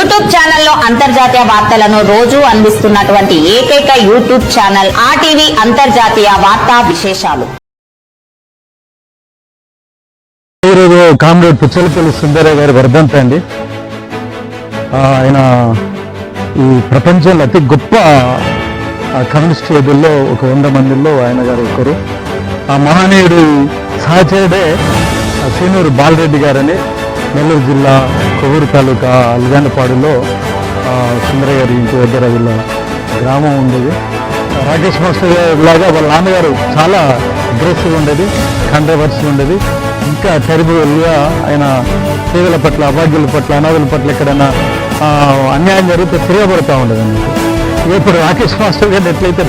YouTube ఛానల్లో అంతర్జాతీయ వార్తలను రోజు అందిస్తున్నటువంటి ఏకైక యూట్యూబ్ ఛానల్ ఆర్టీవీ అంతర్జాతీయ వార్తా విశేషాలు. ఈరోజు కామ్రేడ్ పుచ్చలపల్లి సుందరయ్య గారి వర్ధంతి అండి. ఆయన ఈ ప్రపంచంలో అతి గొప్ప కమ్యూనిస్ట్ యోధుల్లో ఒక వంద మందిలో ఆయన గారు ఒకరు. ఆ మహనీయుడు సహచరుడే సీనూరు బాలరెడ్డి గారని నెల్లూరు జిల్లా కొవ్వూరు తాలూకా అల్గాండపాడులో ఆ, సుందరయ్య గారి ఇంటి దగ్గర వీళ్ళ గ్రామం ఉండేది. రాకేష్ మాస్టర్ గారు లాగా వాళ్ళ నాన్నగారు చాలా అగ్రెసివ్ ఉండేది కంట్రవర్సీ ఉండేది. ఇంకా టెరిబుల్గా ఆయన పేదల పట్ల అభాగ్యుల పట్ల అనాథుల పట్ల ఎక్కడైనా అన్యాయం జరిగితే తిరగబడతా ఉండేది అన్నట్టు ఇప్పుడు రాకేష్ మాస్టర్ గారిని ఎట్లయితే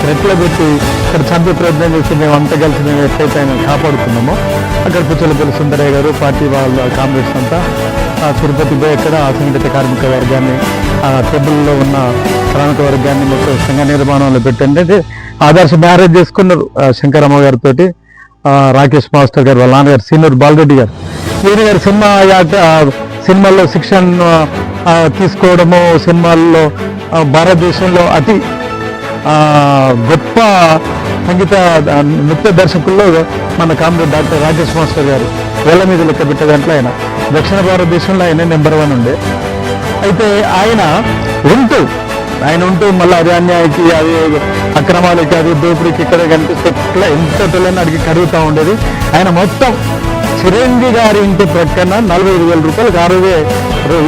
థ్రెట్లో పెట్టి ఇక్కడ చంపే ప్రయత్నం చేసి మేము అంతా కలిసి మేము ఎట్లయితే ఆయన కాపాడుకున్నామో అక్కడ పుచ్చలపల్లి సుందరయ్య గారు పార్టీ వాళ్ళ కాంగ్రెస్ అంతా ఆ తిరుపతి పోయి అక్కడ అసంఘటిత కార్మిక వర్గాన్ని ఆ టెబుల్లో ఉన్న కార్మిక వర్గాన్ని మొత్తం సంఘ నిర్మాణంలో పెట్టండి ఆదర్శ మ్యారేజ్ చేసుకున్నారు శంకరమ్మ గారితో రాకేష్ మాస్టర్ గారు వాళ్ళ నాన్నగారు సీనియర్ బాలరెడ్డి గారు. ఈయన గారు సినిమా సినిమాల్లో శిక్షణ తీసుకోవడము సినిమాల్లో భారతదేశంలో అతి ఆ, గొప్ప సంగీత నృత్య దర్శకుల్లో మన కామ్రేడ్ డాక్టర్ రాజేష్ మాస్టర్ గారు. వేల మీద లెక్క పెట్టే దాంట్లో ఆయన. దక్షిణ భారతదేశంలో ఆయన నెంబర్ వన్ ఉండే. అయితే ఆయన ఉంటూ ఆయన ఉంటూ మళ్ళీ అది అన్యాయకి అది అక్రమాలకి అది దోపిడీకి ఇక్కడ కనిపిస్తే ఇట్లా ఎంత పిల్లని అడిగి కడుగుతూ ఉండేది. ఆయన మొత్తం చిరంజీవి గారి ఇంటి ప్రక్కన నలభై ఐదు వేల రూపాయలకు ఆరువే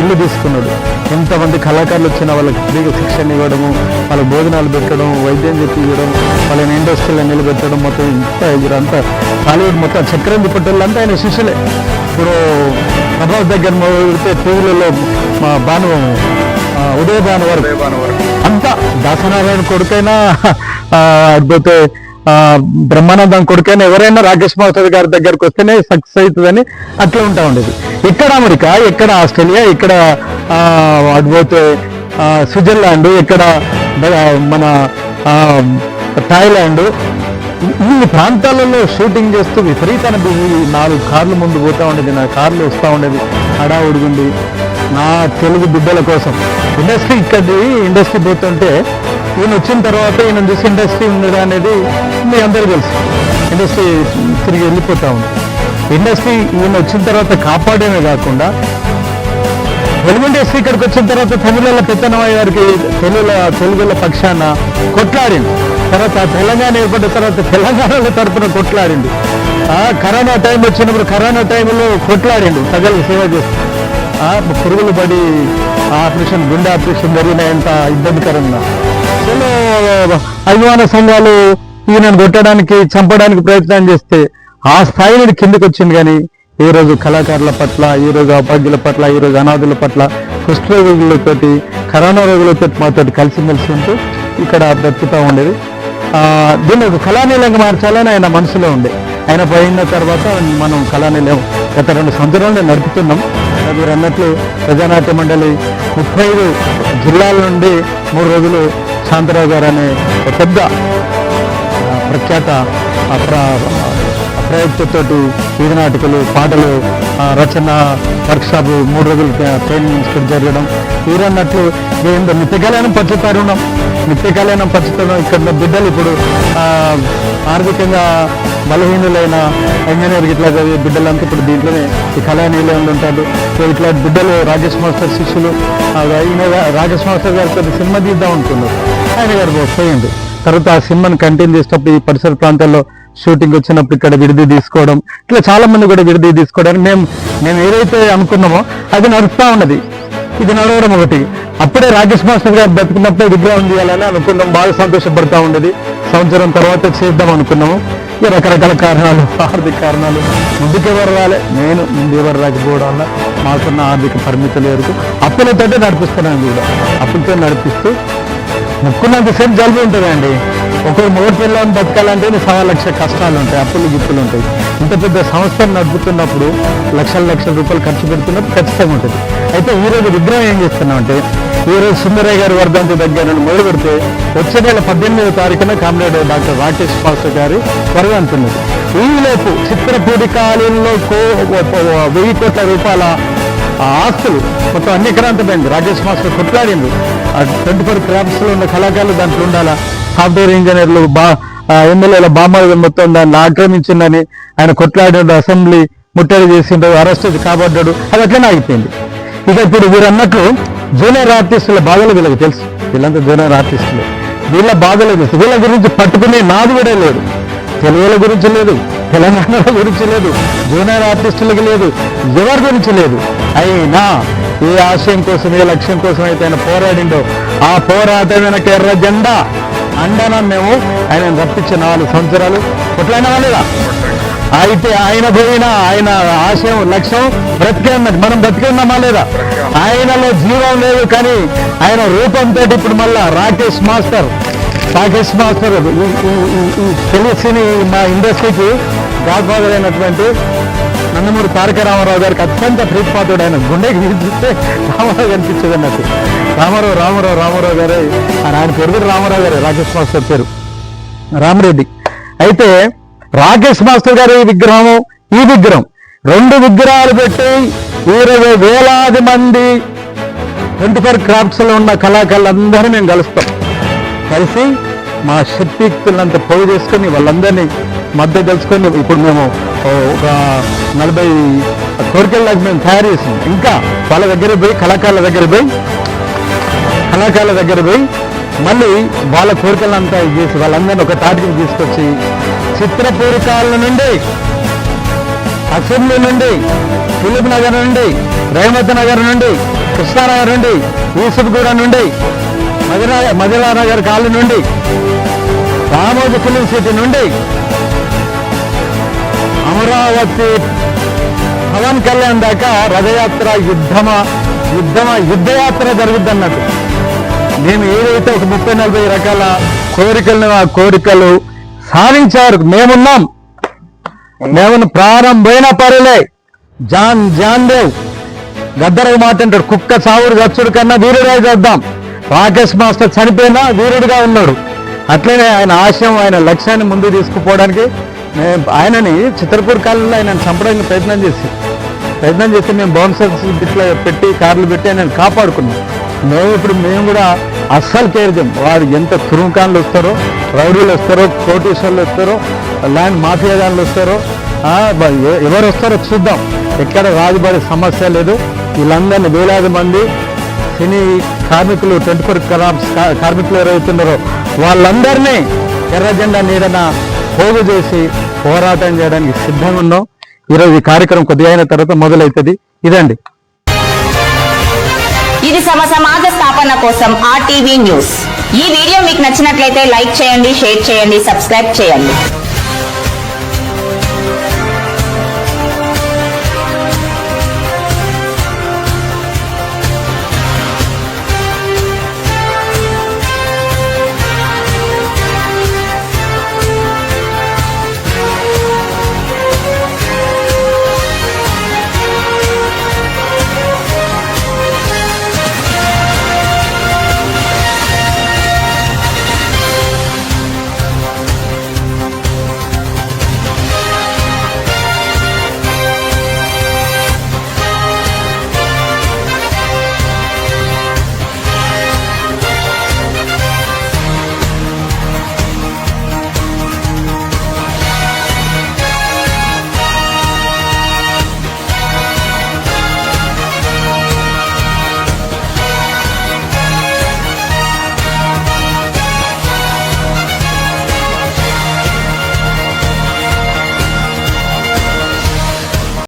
ఇల్లు తీసుకున్నాడు. ఎంతమంది కళాకారులు వచ్చిన వాళ్ళకి ఫ్రీగా శిక్షణ ఇవ్వడము వాళ్ళ భోజనాలు పెట్టడం వైద్యం చెప్పి ఇవ్వడం వాళ్ళని ఇండస్ట్రీలో నిలబెట్టడం మొత్తం ఇంత ఇదంతా టాలీవుడ్ మొత్తం చక్రంది పట్టేళ్ళంతా ఆయన శిష్యులే. ఇప్పుడు ప్రభాస్ దగ్గర మొదలుపెడితే టీవీలలో మా భాను ఉదయ భాను వారు అంతా దాసనారాయణ కొడుకైనా లేకపోతే బ్రహ్మానందం కొడుకైనా ఎవరైనా రాకేష్ మాస్టర్ గారి దగ్గరకు వస్తేనే సక్సెస్ అవుతుందని అట్లా ఉంటా ఉండేది. ఇక్కడ అమెరికా ఇక్కడ ఆస్ట్రేలియా ఇక్కడ ఆ, అటుపోతే స్విట్జర్లాండ్ ఇక్కడ మన థాయిలాండ్. ఈ ప్రాంతాలలో షూటింగ్ చేస్తూ విపరీతమైన బిజీ. నాలుగు కార్లు ముందు పోతూ ఉండేది నా కార్లు వస్తూ ఉండేది హడావుడిగుండి నా తెలుగు బిడ్డల కోసం. ఇండస్ట్రీ ఇక్కడి ఇండస్ట్రీ పోతుంటే ఈయన వచ్చిన తర్వాత ఈయన చూసి ఇండస్ట్రీ ఉండదా అనేది మీ అందరూ తెలుసు. ఇండస్ట్రీ తిరిగి వెళ్ళిపోతా ఉంది. ఇండస్ట్రీ ఈయన వచ్చిన తర్వాత కాపాడమే కాకుండా తెలుగు ఇండస్ట్రీ ఇక్కడికి వచ్చిన తర్వాత తమిళ పెత్తనమయ్య గారికి తెలుగుల తెలుగుల పక్షాన కొట్లాడింది. తర్వాత తెలంగాణ ఏర్పడిన తర్వాత తెలంగాణలో తరపున కొట్లాడింది. ఆ కరోనా టైం వచ్చినప్పుడు కరోనా టైంలో కొట్లాడిండు ప్రజలకు సేవ చేస్తూ. ఆ పురుగులు పడి ఆపరేషన్ గుండె ఆపరేషన్ జరిగినంత ఇబ్బందికరంగా. అసలు అభిమాన సంఘాలు ఈయనను కొట్టడానికి చంపడానికి ప్రయత్నం చేస్తే ఆ స్థాయి నుండి వచ్చింది కానీ ఈ రోజు కళాకారుల పట్ల ఈ రోజు అభాగ్యుల పట్ల ఈ రోజు అనాథుల పట్ల కుష్ఠరోగులతోటి కరోనా రోగులతో మాతో కలిసిమెలిసి ఉంటూ ఇక్కడ బ్రతుకుతూ ఉండేది. ఆ, దీన్ని ఒక కళానీలంగా మార్చాలని ఆయన మనసులో ఉండే ఆయన పోయిన తర్వాత మనం కళానీలం గత రెండు సంవత్సరాలు నడుపుతున్నాం. అది మీరు అన్నట్లు ప్రజానాట్య మండలి ముప్పై జిల్లాల నుండి మూడు రోజులు శాంతరావు గారు అనే పెద్ద ప్రఖ్యాత ప్రయోక్తతో ప్రయుక్తతోటి వీధి నాటకాలు పాటలు రచన వర్క్షాప్ మూడు రోజులు ట్రైనింగ్ జరగడం వీరన్నట్లు ఏందో నిత్యకాలైన పంచుతారున్నాం నిత్యకాలైన పంచుతారు ఇక్కడ బిడ్డలు ఇప్పుడు ఆర్థికంగా బలహీనులైన ఇంజనీర్ ఇట్లా చదివే బిడ్డలంతా ఇప్పుడు దీంట్లోనే ఈ కళానీలంలో ఉంటారు. సో ఇట్లా బిడ్డలు రాజేష్ మాస్టర్ శిష్యులు ఈయన రాజేష్ మాస్టర్ గారితో సినిమా తీద్దాం అనుకున్నారు. ఆయన గారు పోయింది తర్వాత ఆ సినిమాని కంటిన్యూ చేసినప్పుడు ఈ పరిసర ప్రాంతాల్లో షూటింగ్ వచ్చినప్పుడు ఇక్కడ విడిది తీసుకోవడం ఇట్లా చాలా మంది కూడా విడిది తీసుకోవడానికి మేము మేము ఏదైతే అనుకున్నామో అది నడుస్తూ ఉన్నది. ఇది నడవడం ఒకటి. అప్పుడే రాకేష్ మాస్టర్ గారు బతుకున్నప్పుడే విగ్రహం చేయాలని అనుకున్నాం. బాగా సంతోషపడతా ఉండేది. సంవత్సరం తర్వాత చేద్దాం అనుకున్నాము. రకరకాల కారణాలు ఆర్థిక కారణాలు. ముందుకెవరు రాలే? నేను. ముందు ఎవరు రాకపోవడం వల్ల మాకున్న ఆర్థిక పరిమితులు ఎరుకు అప్పులతోటే నడిపిస్తున్నాను కూడా. అప్పులతో నడిపిస్తూ ముక్కున్నంతసేపు జలుబు ఉంటుందండి. ఒకరు మూడు పిల్లలను బతకాలంటే సవా లక్ష కష్టాలు ఉంటాయి. అప్పులు గిప్పులు ఉంటాయి. ఇంత పెద్ద సంస్థను నడుపుతున్నప్పుడు లక్షల లక్షల రూపాయలు ఖర్చు పెడుతున్నప్పుడు ఖచ్చితంగా ఉంటుంది. అయితే ఈరోజు విగ్రహం ఏం చేస్తున్నామంటే ఈరోజు సుందరయ్య గారి వర్ధంతి దగ్గర నుండి మొదలు పెడితే వచ్చే నెల పద్దెనిమిదవ తారీఖున కామ్రేడ్ డాక్టర్ రాకేష్ పాస్టర్ గారి వర్ధంతి ఉన్నది ఈలోపు చిత్రపూడి కాలంలో కో వెయ్యి కోట్ల రూపాయల ఆస్తులు మొత్తం అన్ని క్రాంతమైంది రాకేష్ మాస్టర్ కొట్లాడింది ఆ ట్వంటీ ఫోర్ క్రాఫ్ట్స్లో ఉన్న కళాకారులు దాంట్లో ఉండాలా? సాఫ్ట్వేర్ ఇంజనీర్లు బా ఎమ్మెల్యేల బామ్మలు మొత్తం దాన్ని ఆక్రమించిందని ఆయన కొట్లాడాడు అసెంబ్లీ ముట్టడి చేసిండు అరెస్ట్ కాబడ్డాడు అది అట్లనే ఆగిపోయింది. ఇక ఇప్పుడు మీరు అన్నట్లు జూనియర్ ఆర్టిస్టుల బాధలు వీళ్ళకి తెలుసు. వీళ్ళంతా జూనియర్ ఆర్టిస్టులు. వీళ్ళ బాధలు తెలుసు. వీళ్ళ గురించి పట్టుకునే నాది కూడా లేదు. తెలుగుల గురించి లేదు. తెలంగాణ గురించి లేదు. జూనియర్ ఆర్టిస్టులకి లేదు. ఎవరి గురించి లేదు. అయినా ఏ ఆశయం కోసం ఏ లక్ష్యం కోసం అయితే ఆయన పోరాడిండో. ఆ పోరాటం వెనక ఎర్ర జెండా. అండన మేము. ఆయన రప్పించిన నాలుగు సంవత్సరాలు. ఎట్లయినా లేదా అయితే ఆయన పోయిన ఆయన ఆశయం లక్ష్యం బ్రతికే ఉన్నది. మనం బ్రతికే లేదా? ఆయనలో జీవం లేదు కానీ ఆయన రూపంతో ఇప్పుడు మళ్ళా రాకేష్ మాస్టర్. రాకేష్ మాస్టర్ ఈ- తెలిసిని మా ఇండస్ట్రీకి గాడ్ ఫాదర్ అయినటువంటి నందమూరి తారక రామారావు గారికి అత్యంత ప్రీతిపాత్రుడు ఆయన గుండెకి చూస్తే రామారావు కనిపించేది నాకు రామారావు రామారావు రామారావు గారే. ఆయన పేరు కూడా రామారావు గారే రాకేష్ మాస్టర్ పేరు. రామరెడ్డి. అయితే రాకేష్ మాస్టర్ గారి విగ్రహం ఈ విగ్రహం రెండు విగ్రహాలు పెట్టి ఇరవై వేలాది మంది ట్వంటీ ఫోర్ క్రాఫ్ట్స్లో ఉన్న కళాకారులందరూ మేము కలుస్తాం. కలిసి మా శక్తియుక్తులంతా పోగు చేసుకుని వాళ్ళందరినీ మద్దతు తెలుసుకొని ఇప్పుడు మేము ఒక నలభై కోరికల్లాగా మేము తయారు చేసాం. ఇంకా వాళ్ళ దగ్గర పోయి కళాకారుల దగ్గర పోయి కళాకారుల దగ్గర పోయి మళ్ళీ వాళ్ళ కోరికలంతా చేసి వాళ్ళందరినీ ఒక తాటికి తీసుకొచ్చి చిత్రపూరికాల నుండి అసెంబ్లీ నుండి ఫిలిప్ నగర్ నుండి రేవతి నగర్ నుండి కృష్ణానగర్ నుండి యూసుఫ్గూడ నుండి మదిరా మదిరా నగర్ కాలనీ నుండి రామోజీ ఫిలిం సిటీ నుండి అమరావతి. పవన్ కళ్యాణ్ దాకా రథయాత్ర యుద్ధమా? యుద్ధమా? యుద్ధయాత్ర జరుగుద్ది అన్నట్టు మేము ఏదైతే ఒక ముప్పై నలభై రకాల కోరికలను ఆ కోరికలు సాధించారు మేమున్నాం. మేము ప్రారంభమైన పరులే. జాన్ జాన్ దేవ్. గద్దరకు మాట అంటాడు కుక్క చావుడు గచ్చుడు కన్నా వీరుడే చేద్దాం. రాకేష్ మాస్టర్ చనిపోయినా వీరుడిగా ఉన్నాడు. అట్లనే ఆయన ఆశయం ఆయన లక్ష్యాన్ని ముందు తీసుకుపోవడానికి ఆయనని చిత్రపూర్ కాలంలో ఆయన చంపడానికి ప్రయత్నం చేసి ప్రయత్నం చేస్తే మేము బౌన్సర్స్ ఇట్లా పెట్టి కార్లు పెట్టి ఆయన కాపాడుకున్నాం. మేము ఇప్పుడు మేము కూడా అస్సలు కేర్ చేయం. వారు ఎంత తురుముఖాన్లు వస్తారో రౌడీలు వస్తారో కోటీశ్వర్లు వస్తారో ల్యాండ్ మాఫియాదారులు వస్తారో ఎవరు వస్తారో చూద్దాం. ఎక్కడ రాజుబడి సమస్య లేదు. వీళ్ళందరినీ వేలాది మంది సినీ కార్మికులు ట్వంటీ ఫోర్ కార్మికులు ఎవరైతున్నారో వాళ్ళందరినీ ఎర్ర జెండా నీడన పోగు చేసి పోరాటం చేయడానికి సిద్ధంగా ఉన్నాం. ఈరోజు ఈ కార్యక్రమం కొద్దిగా అయిన తర్వాత మొదలవుతుంది. ఇదండి. ఇది సమ సమాజ స్థాపన కోసం ఆర్టీవీ న్యూస్. ఈ వీడియో మీకు నచ్చినట్లయితే లైక్ చేయండి షేర్ చేయండి సబ్స్క్రైబ్ చేయండి.